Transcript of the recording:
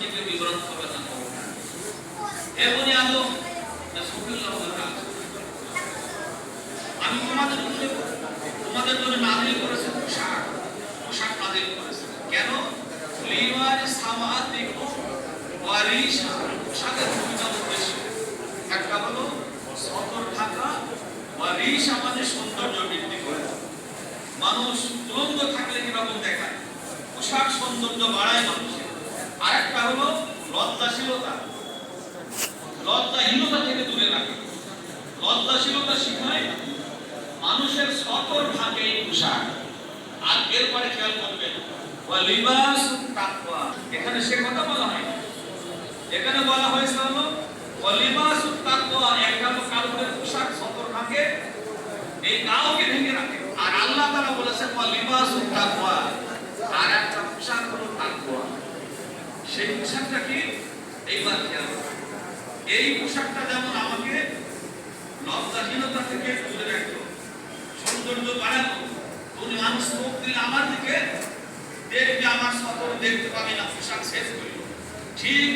থেকে বিবরণ হবে না। এমনি আদম আমি তোমাদের উপরে তোমাদের জন্য নাজিল করেছে পোশাক। পোশাক নাজিল করেছে। কেন? লিওয়ার সামাতিকু ওয়ারিশা। পোশাকের ভূমিকা উদ্দেশ্য একটা হলো সতর থাকা, ওয়ারিশ আমাদের সৌন্দর্য বৃদ্ধি করে। মানুষ উলঙ্গ থাকলে কীরকম পোশাক সৌন্দর্য বাড়ায় মানুষের। আরেকটা হলো লজ্জাশীলতা। লজ্জাহীনতা থেকে দূরে রাখে। লজ্জাশীলতা শিখায় মানুষের সকল ভাগে পোশাক আর এরপরে খেয়াল করবেন এখানে সে কথা বলা হয় এখানে বলা হয়েছে হলো ওয়া লিবাসুত তাকওয়া একটা কাপড়ের পোশাক সকল ভাগে এই গাওকে ঢেকে রাখে। আর আল্লাহ তাআলা বলেছেন ওয়া লিবাসুত তাকওয়া আর একটা পোশাক হলো তাকওয়া সেই পোশাকটা কি? এইবার খেয়াল এই পোশাকটা যেমন আমাকে লজ্জাহীনতা থেকে দূরে রাখতো সৌন্দর্য বাড়ানো তুমি মানুষ মুখ দিলে আমার দিকে দেখবে, আমার সকল দেখতে পাবে না, পোশাক শেষ করি ঠিক